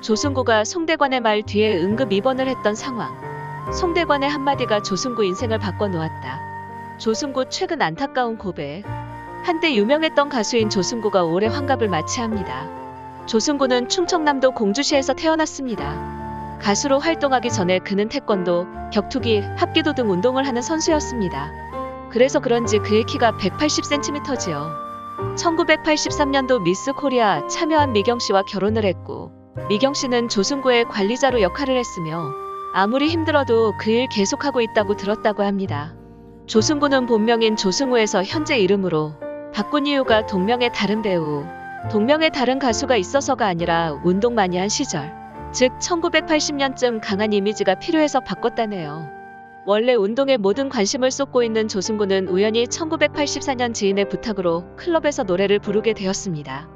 조승구가 송대관의 말 뒤에 응급 입원을 했던 상황. 송대관의 한마디가 조승구 인생을 바꿔놓았다. 조승구 최근 안타까운 고백. 한때 유명했던 가수인 조승구가 올해 환갑을 맞이합니다. 조승구는 충청남도 공주시에서 태어났습니다. 가수로 활동하기 전에 그는 태권도, 격투기, 합기도 등 운동을 하는 선수였습니다. 그래서 그런지 그의 키가 180cm지요. 1983년도 미스 코리아 참여한 미경 씨와 결혼을 했고, 미경 씨는 조승구의 관리자로 역할을 했으며, 아무리 힘들어도 그 일 계속하고 있다고 들었다고 합니다. 조승구는 본명인 조승우에서 현재 이름으로 바꾼 이유가 동명의 다른 배우, 동명의 다른 가수가 있어서가 아니라 운동 많이 한 시절, 즉 1980년쯤 강한 이미지가 필요해서 바꿨다네요. 원래 운동에 모든 관심을 쏟고 있는 조승구는 우연히 1984년 지인의 부탁으로 클럽에서 노래를 부르게 되었습니다.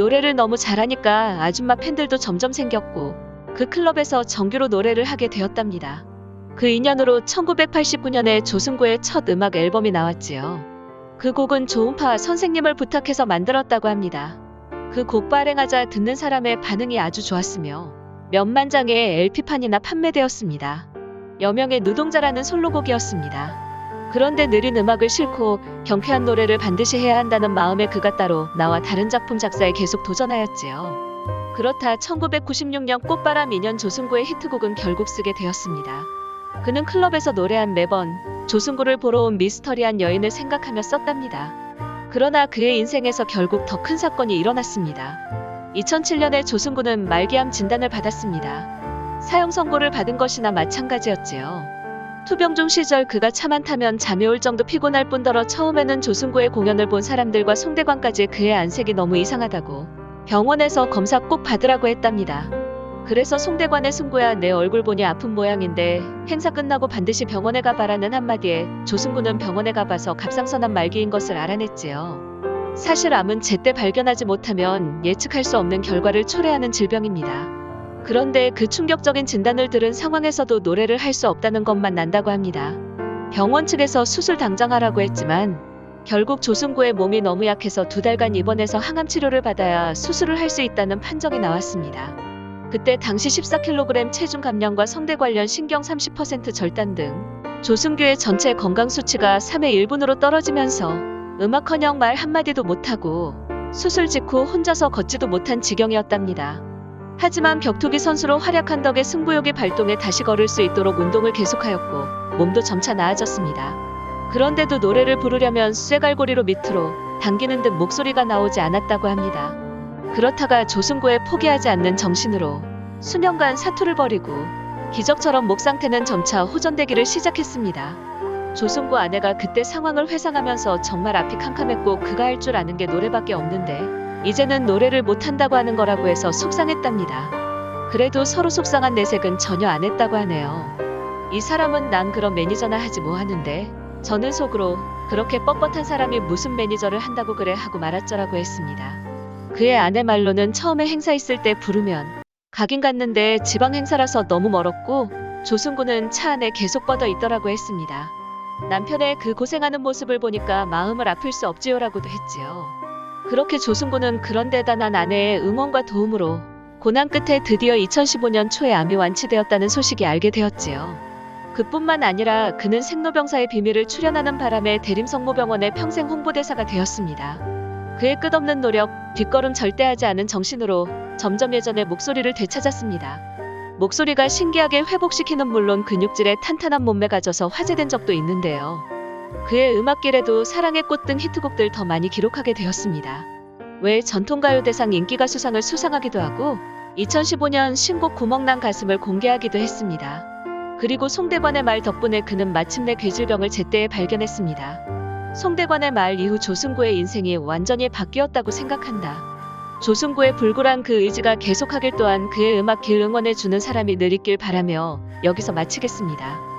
노래를 너무 잘하니까 아줌마 팬들도 점점 생겼고 그 클럽에서 정규로 노래를 하게 되었답니다. 그 인연으로 1989년에 조승구의 첫 음악 앨범이 나왔지요. 그 곡은 조은파 선생님을 부탁해서 만들었다고 합니다. 그 곡 발행하자 듣는 사람의 반응이 아주 좋았으며 몇만 장의 LP판이나 판매되었습니다. 여명의 누동자라는 솔로곡이었습니다. 그런데 느린 음악을 싫고 경쾌한 노래를 반드시 해야 한다는 마음에 그가 따로 나와 다른 작품 작사에 계속 도전하였지요. 그렇다 1996년 꽃바람 인연 조승구의 히트곡은 결국 쓰게 되었습니다. 그는 클럽에서 노래한 매번 조승구를 보러 온 미스터리한 여인을 생각하며 썼답니다. 그러나 그의 인생에서 결국 더 큰 사건이 일어났습니다. 2007년에 조승구는 말기암 진단을 받았습니다. 사형 선고를 받은 것이나 마찬가지였지요. 투병중 시절 그가 차만 타면 잠이 올 정도 피곤할 뿐더러 처음에는 조승구의 공연을 본 사람들과 송대관까지 그의 안색이 너무 이상하다고 병원에서 검사 꼭 받으라고 했답니다. 그래서 송대관의 승구야 내 얼굴 보니 아픈 모양인데 행사 끝나고 반드시 병원에 가봐라는 한마디에 조승구는 병원에 가봐서 갑상선암 말기인 것을 알아냈지요. 사실 암은 제때 발견하지 못하면 예측할 수 없는 결과를 초래하는 질병입니다. 그런데 그 충격적인 진단을 들은 상황에서도 노래를 할 수 없다는 것만 난다고 합니다. 병원 측에서 수술 당장 하라고 했지만 결국 조승구의 몸이 너무 약해서 두 달간 입원해서 항암 치료를 받아야 수술을 할 수 있다는 판정이 나왔습니다. 그때 당시 14kg 체중 감량과 성대 관련 신경 30% 절단 등 조승규의 전체 건강 수치가 3의 1분으로 떨어지면서 음악커녕 말 한마디도 못하고 수술 직후 혼자서 걷지도 못한 지경이었답니다. 하지만 격투기 선수로 활약한 덕에 승부욕이 발동해 다시 걸을 수 있도록 운동을 계속하였고 몸도 점차 나아졌습니다. 그런데도 노래를 부르려면 쇠갈고리로 밑으로 당기는 듯 목소리가 나오지 않았다고 합니다. 그렇다가 조승구의 포기하지 않는 정신으로 수년간 사투를 벌이고 기적처럼 목 상태는 점차 호전되기를 시작했습니다. 조승구 아내가 그때 상황을 회상하면서 정말 앞이 캄캄했고 그가 할 줄 아는 게 노래밖에 없는데 이제는 노래를 못한다고 하는 거라고 해서 속상했답니다. 그래도 서로 속상한 내색은 전혀 안 했다고 하네요. 이 사람은 난 그런 매니저나 하지 뭐 하는데 저는 속으로 그렇게 뻣뻣한 사람이 무슨 매니저를 한다고 그래 하고 말았죠라고 했습니다. 그의 아내 말로는 처음에 행사 있을 때 부르면 가긴 갔는데 지방 행사라서 너무 멀었고 조승구는 차 안에 계속 뻗어 있더라고 했습니다. 남편의 그 고생하는 모습을 보니까 마음을 아플 수 없지요라고도 했지요. 그렇게 조승구는 그런 대단한 아내의 응원과 도움으로 고난 끝에 드디어 2015년 초에 암이 완치되었다는 소식이 알게 되었지요. 그뿐만 아니라 그는 생로병사의 비밀을 출연하는 바람에 대림성모병원의 평생 홍보대사가 되었습니다. 그의 끝없는 노력, 뒷걸음 절대 하지 않은 정신으로 점점 예전의 목소리를 되찾았습니다. 목소리가 신기하게 회복시키는 물론 근육질의 탄탄한 몸매 가 져서 화제된 적도 있는데요. 그의 음악길에도 사랑의 꽃 등 히트곡들 더 많이 기록하게 되었습니다. 왜 전통가요대상 인기가수상을 수상하기도 하고 2015년 신곡 구멍난 가슴을 공개하기도 했습니다. 그리고 송대관의 말 덕분에 그는 마침내 괴질병을 제때에 발견했습니다. 송대관의 말 이후 조승구의 인생이 완전히 바뀌었다고 생각한다. 조승구의 불굴한 그 의지가 계속하길 또한 그의 음악 길 응원해주는 사람이 늘 있길 바라며 여기서 마치겠습니다.